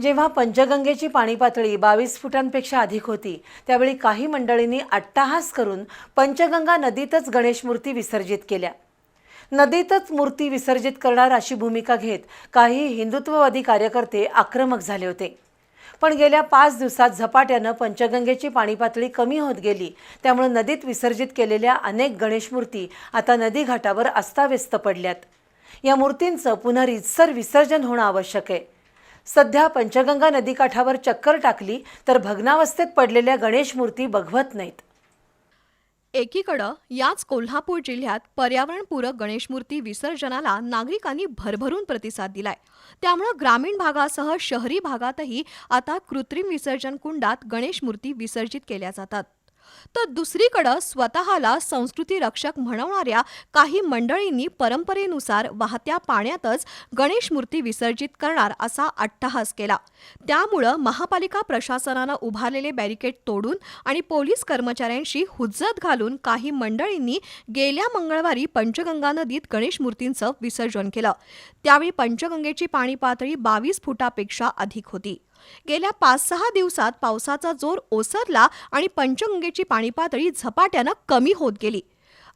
जेव्हा पंचगंगेची पाणी पातळी बावीस फुटांपेक्षा अधिक होती त्यावेळी काही मंडळींनी अट्टाहास करून पंचगंगा नदीतच गणेश मूर्ती विसर्जित केल्या. नदीतच मूर्ती विसर्जित करणार अशी भूमिका घेत काही हिंदुत्ववादी कार्यकर्ते आक्रमक झाले होते. पण गेल्या पाच दिवसात झपाट्यानं पंचगंगेची पाणी पातळी कमी होत गेली त्यामुळे नदीत विसर्जित केलेल्या अनेक गणेश मूर्ती आता नदीघाटावर अस्ताव्यस्त पडल्यात. या मूर्तींचं पुन्हा रितसर विसर्जन होणं आवश्यक आहे. सध्या पंचगंगा नदीकाठावर चक्कर टाकली तर भग्नावस्थेत पडलेल्या गणेश मूर्ती बघवत नाहीत. एकीकडं याच कोल्हापूर जिल्ह्यात पर्यावरणपूरक गणेशमूर्ती विसर्जनाला नागरिकांनी भरभरून प्रतिसाद दिलाय. त्यामुळं ग्रामीण भागासह शहरी भागातही आता कृत्रिम विसर्जन कुंडात गणेशमूर्ती विसर्जित केल्या जातात. तर दुसरीकडं स्वतःला संस्कृती रक्षक म्हणवणाऱ्या काही मंडळींनी परंपरेनुसार वाहत्या पाण्यातच गणेश मूर्ती विसर्जित करणार असा अट्टहास केला. त्यामुळं महापालिका प्रशासनानं उभारलेले बॅरिकेड तोडून आणि पोलीस कर्मचाऱ्यांशी हुज्जत घालून काही मंडळींनी गेल्या मंगळवारी पंचगंगा नदीत गणेश मूर्तींचं विसर्जन केलं. त्यावेळी पंचगंगेची पाणी पातळी बावीस फुटापेक्षा अधिक होती. गेल्या पाच सहा दिवसात पावसाचा जोर ओसरला आणि पंचगंगेची पाणी पातळी झपाट्यानं कमी होत गेली.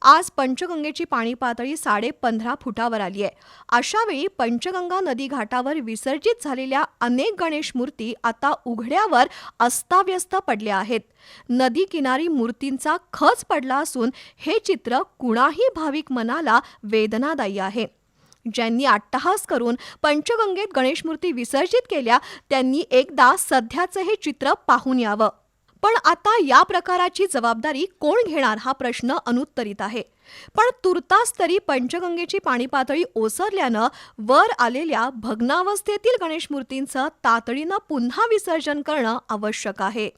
आज पंचगंगेची पाणी पातळी साडे पंधरा फुटावर आली आहे. अशा वेळी पंचगंगा नदी घाटावर विसर्जित झालेल्या अनेक गणेश मूर्ती आता उघड्यावर अस्ताव्यस्त पडल्या आहेत. नदी किनारी मूर्तींचा खच पडला असून हे चित्र कुणाही भाविक मनाला वेदनादायी आहे. ज्यांनी अट्टहास करून पंचगंगेत गणेशमूर्ती विसर्जित केल्या त्यांनी एकदा सध्याचं हे चित्र पाहून यावं. पण आता या प्रकाराची जबाबदारी कोण घेणार हा प्रश्न अनुत्तरित आहे. पण तुर्तास तरी पंचगंगेची पाणी पातळी ओसरल्यानं वर आलेल्या भग्नावस्थेतील गणेशमूर्तींचं तातडीनं पुन्हा विसर्जन करणं आवश्यक आहे.